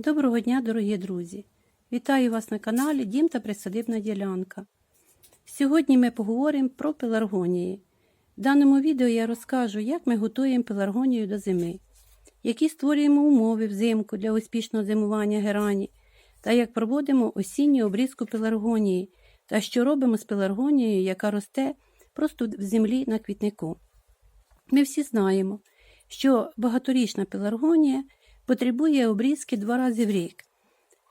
Доброго дня, дорогі друзі! Вітаю вас на каналі Дім та Присадибна ділянка. Сьогодні ми поговоримо про пеларгонії. В даному відео я розкажу, як ми готуємо пеларгонію до зими, які створюємо умови взимку для успішного зимування герані, та як проводимо осінню обрізку пеларгонії та що робимо з пеларгонією, яка росте просто в землі на квітнику. Ми всі знаємо, що багаторічна пеларгонія потребує обрізки два рази в рік.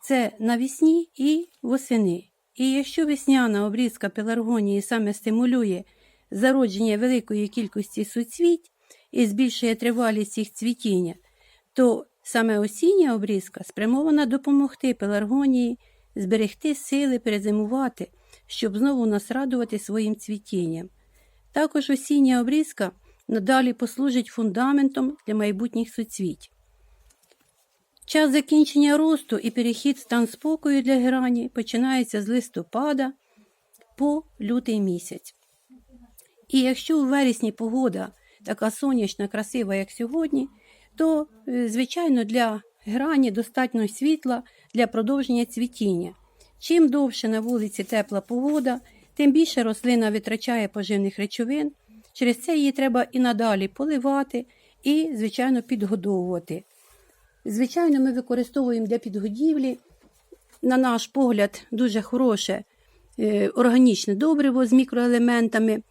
Це навесні і восени. І якщо весняна обрізка пеларгонії саме стимулює зародження великої кількості суцвіть і збільшує тривалість їх цвітіння, то саме осіння обрізка спрямована допомогти пеларгонії зберегти сили перезимувати, щоб знову нас радувати своїм цвітінням. Також осіння обрізка надалі послужить фундаментом для майбутніх суцвіть. Час закінчення росту і перехід стан спокою для герані починається з листопада по лютий місяць. І якщо у вересні погода така сонячна, красива, як сьогодні, то, е, звичайно, для грані достатньо світла для продовження цвітіння. Чим довше на вулиці тепла погода, тим більше рослина витрачає поживних речовин. Через це її треба і надалі поливати і, звичайно, підгодовувати. Звичайно, ми використовуємо для підгодівлі, на наш погляд, дуже хороше е, органічне добриво з мікроелементами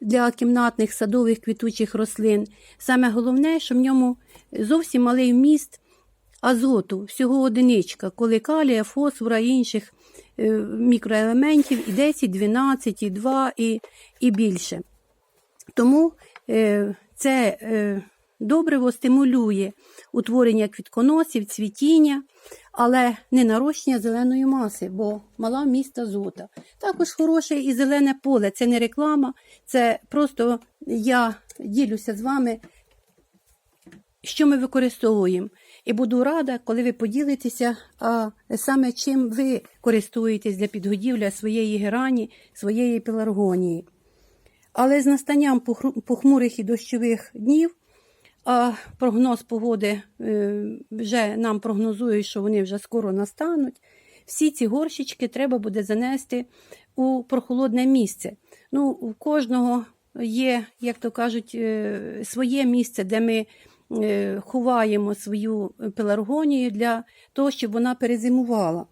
для кімнатних садових квітучих рослин. Саме головне, що в ньому зовсім малий вміст азоту, всього одиничка, коли калія, фосфора і інших е, мікроелементів і 10, 12, і 2 і, і більше. Тому е, це добриво стимулює утворення квітконосів, цвітіння, але не нарощення зеленої маси, бо мала вміст азота. Також хороше і зелене поле це не реклама, це просто я ділюся з вами, що ми використовуємо. І буду рада, коли ви поділитеся, а саме чим ви користуєтесь для підгодівля своєї герані, своєї пеларгонії. Але з настанням похмурих і дощових днів, а прогноз погоди е, вже нам прогнозують, що вони вже скоро настануть. Всі ці горщички треба буде занести у прохолодне місце. Ну, у кожного є, як то кажуть, е, своє місце, де ми е, ховаємо свою пеларгонію для того, щоб вона перезимувала.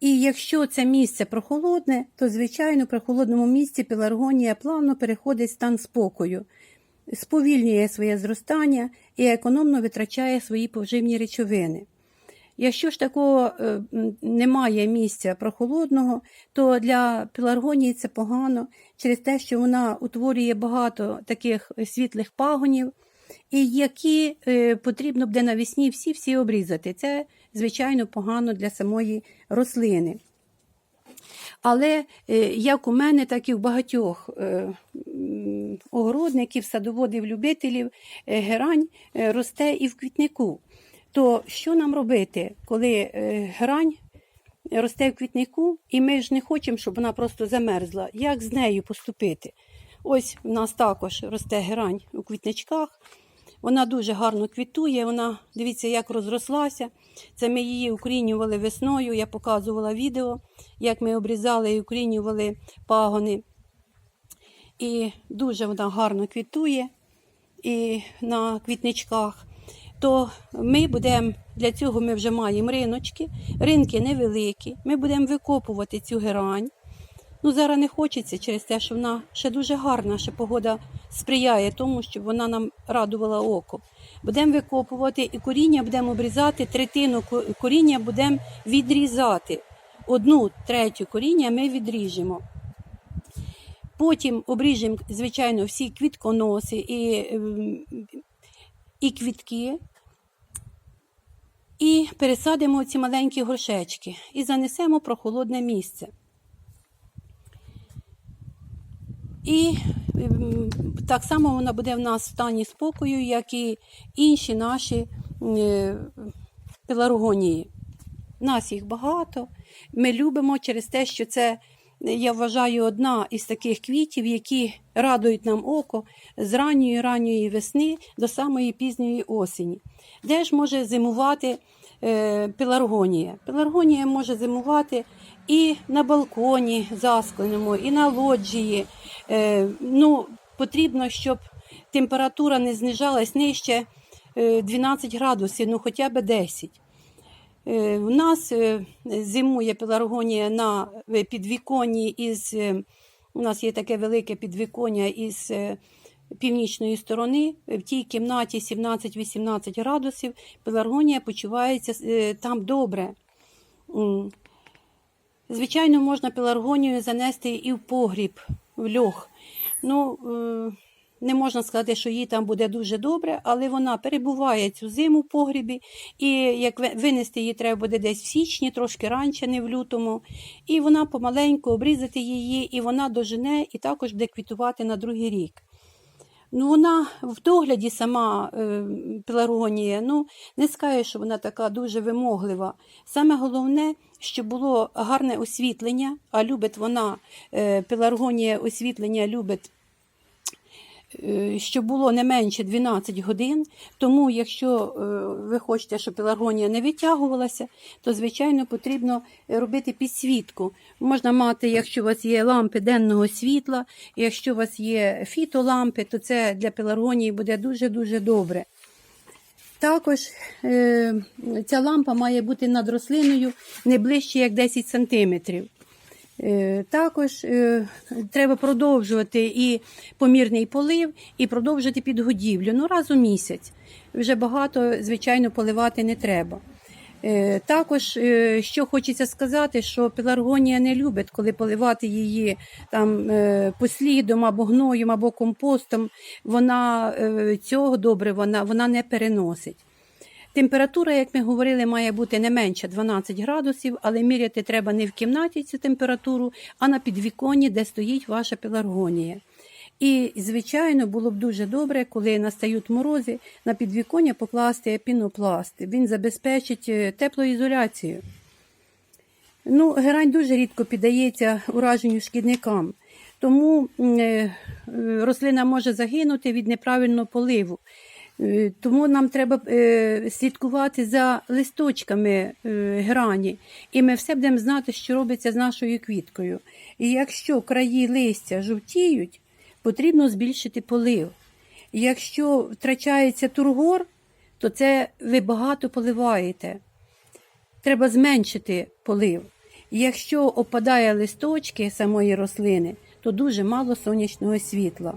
І якщо це місце прохолодне, то, звичайно, при холодному місці пеларгонія плавно переходить в стан спокою, сповільнює своє зростання і економно витрачає свої поживні речовини. Якщо ж такого е, немає місця прохолодного, то для пеларгонії це погано через те, що вона утворює багато таких світлих пагонів, і які е, потрібно буде навесні всі-всі обрізати. Це, звичайно, погано для самої рослини. Але е, як у мене, так і в багатьох огородників, садоводів, любителів е, герань е, росте і в квітнику. То що нам робити, коли е, грань росте в квітнику, і ми ж не хочемо, щоб вона просто замерзла? Як з нею поступити? Ось в нас також росте герань у квітничках. Вона дуже гарно квітує, вона, дивіться, як розрослася. Це ми її укорінювали весною. Я показувала відео, як ми обрізали і укорінювали пагони. І дуже вона гарно квітує і на квітничках. То ми будемо для цього ми вже маємо риночки, ринки невеликі. Ми будемо викопувати цю герань. Ну, зараз не хочеться через те, що вона ще дуже гарна, ще погода сприяє тому, щоб вона нам радувала око. Будемо викопувати і коріння будемо обрізати, третину коріння будемо відрізати. Одну третю коріння ми відріжемо. Потім обріжемо, звичайно, всі квітконоси і, ем, і квітки. І пересадимо ці маленькі горшечки і занесемо прохолодне місце. І ем, так само вона буде в нас в стані спокою, як і інші наші е, пеларгонії. Нас їх багато. Ми любимо через те, що це я вважаю, одна із таких квітів, які радують нам око з ранньої ранньої весни до самої пізньої осені. Де ж може зимувати е, пеларгонія? Пеларгонія може зимувати і на балконі заскленому, і на лоджії. Е, ну, потрібно, щоб температура не знижалась нижче е, 12 градусів, ну хоча б 10. Е, У нас е, зимує пеларгонія на е, підвіконні із. е, У нас є таке велике підвіконня із е, північної сторони. В тій кімнаті 17-18 градусів. Пеларгонія почувається е, там добре. Звичайно, можна пеларгонію занести і в погріб, в льох. Ну, е, не можна сказати, що їй там буде дуже добре, але вона перебуває цю зиму в погрібі, і як винести її треба буде десь в січні, трошки раніше, не в лютому. І вона помаленьку обрізати її, і вона дожене, і також буде квітувати на другий рік. Ну, вона в догляді сама е, пеларгонія, ну, не скажу, що вона така дуже вимоглива. Саме головне, щоб було гарне освітлення, а любить вона, е, пеларгонія освітлення любить е, щоб було не менше 12 годин. Тому, якщо е, ви хочете, щоб пеларгонія не витягувалася, то звичайно потрібно робити підсвітку. Можна мати, якщо у вас є лампи денного світла, якщо у вас є фітолампи, то це для пеларгонії буде дуже дуже добре. Також е, ця лампа має бути над рослиною не ближче як 10 сантиметрів. Е, Також е, треба продовжувати і помірний полив, і продовжити підгодівлю. Ну, раз у місяць. Вже багато, звичайно, поливати не треба. Е, Також, що хочеться сказати, що пеларгонія не любить, коли поливати її там послідом або гноєм, або компостом. Вона цього добре вона, вона не переносить. Температура, як ми говорили, має бути не менше 12 градусів, але міряти треба не в кімнаті цю температуру, а на підвіконні, де стоїть ваша пеларгонія. І, звичайно, було б дуже добре, коли настають морози, на підвіконня покласти пінопласт. Він забезпечить е, теплоізоляцію. Ну, герань дуже рідко піддається ураженню шкідникам, тому е, е, рослина може загинути від неправильного поливу. Е, Тому нам треба е, слідкувати за листочками е, грані, і ми все будемо знати, що робиться з нашою квіткою. І якщо краї листя жовтіють, потрібно збільшити полив. Якщо втрачається тургор, то це ви багато поливаєте. Треба зменшити полив. Якщо опадає листочки самої рослини, то дуже мало сонячного світла.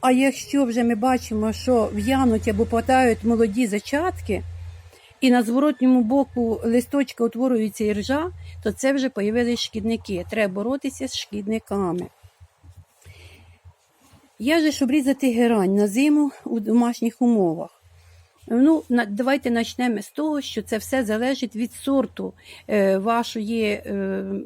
А якщо вже ми бачимо, що в'януть або падають молоді зачатки, і на зворотньому боку листочка утворюється іржа, то це вже появилися шкідники. Треба боротися з шкідниками. Я ж обрізати герань на зиму у домашніх умовах. Ну, давайте почнемо з того, що це все залежить від сорту е, вашої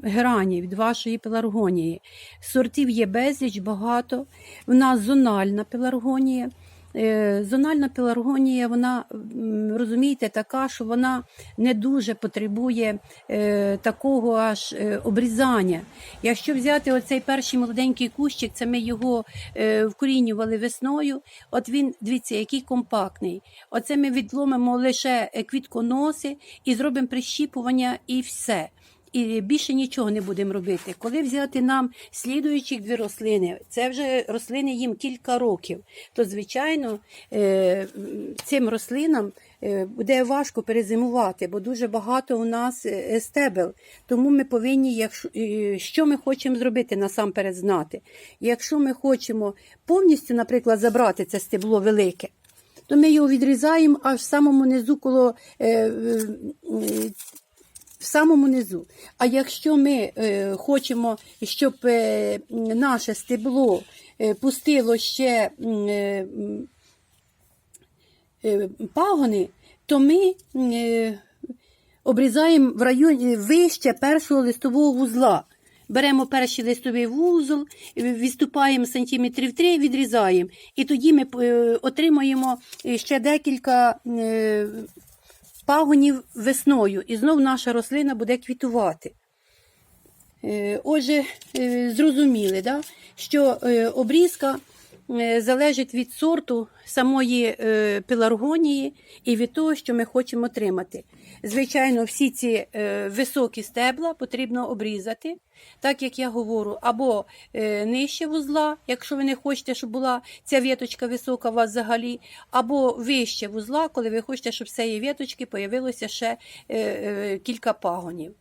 грані, від вашої пеларгонії. Сортів є безліч, багато. В нас зональна пеларгонія. Е, Зональна пеларгонія, вона, розумієте, така, що вона не дуже потребує е, такого аж е, обрізання. Якщо взяти оцей перший молоденький кущик, це ми його вкорінювали весною. От він, дивіться, який компактний. Оце ми відломимо лише квітконоси і зробимо прищіпування і все. І більше нічого не будемо робити. Коли взяти нам слідуючі дві рослини, це вже рослини їм кілька років, то звичайно е, цим рослинам е, буде важко перезимувати, бо дуже багато у нас е, стебел. Тому ми повинні, якщо що ми хочемо зробити, насамперед знати. Якщо ми хочемо повністю, наприклад, забрати це стебло велике. То ми його відрізаємо аж в самому низу коло е, в самому низу. А якщо ми е, хочемо, щоб е, наше стебло е, пустило ще е, е, пагони, то ми е, обрізаємо в районі вище першого листового вузла. Беремо перший листовий вузол, відступаємо сантиметрів 3, відрізаємо. І тоді ми е, отримаємо ще декілька е, пагонів весною, і знов наша рослина буде квітувати. Е, Отже, е, зрозуміли, да, що е, обрізка залежить від сорту самої е, пеларгонії і від того, що ми хочемо отримати. Звичайно, всі ці е, високі стебла потрібно обрізати, так як я говорю, або е, нижче вузла, якщо ви не хочете, щоб була ця віточка висока у вас взагалі, або вище вузла, коли ви хочете, щоб з цієї віточки появилося ще е, е, кілька пагонів.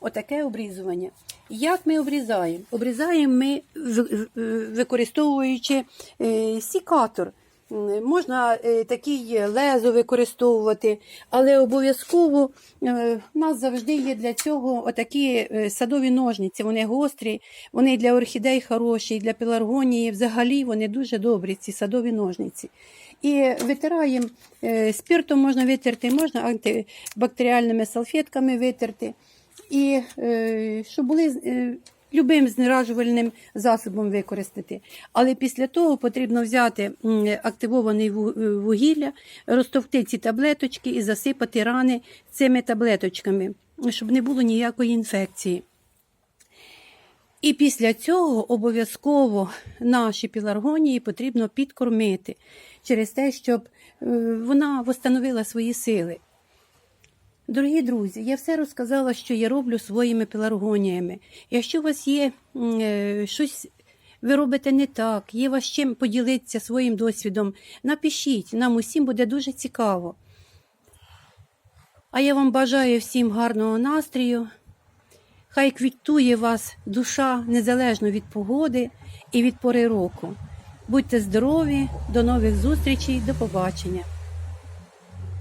Отаке обрізування. Як ми обрізаємо? Обрізаємо ми використовуючи е, сікатор. Можна е, такий лезо використовувати, але обов'язково е, в нас завжди є для цього отакі е, садові ножниці. Вони гострі, вони для орхідей хороші, для пеларгонії взагалі вони дуже добрі, ці садові ножниці. І витираємо спиртом можна витерти, можна антибактеріальними салфетками витерти. І е, щоб були е, любим знеражувальним засобом використати. Але після того потрібно взяти ву- е, вугілля, розтовкти ці таблеточки і засипати рани цими таблеточками, щоб не було ніякої інфекції. І після цього обов'язково наші піларгонії потрібно підкормити через те, щоб вона восстановила свої сили. Дорогі друзі, я все розказала, що я роблю своїми пеларгоніями. Якщо у вас є е, щось, ви робите не так, є вас чим поділитися своїм досвідом, напишіть, нам усім буде дуже цікаво. А я вам бажаю всім гарного настрою. Хай квітує вас душа незалежно від погоди і від пори року. Будьте здорові, до нових зустрічей, до побачення.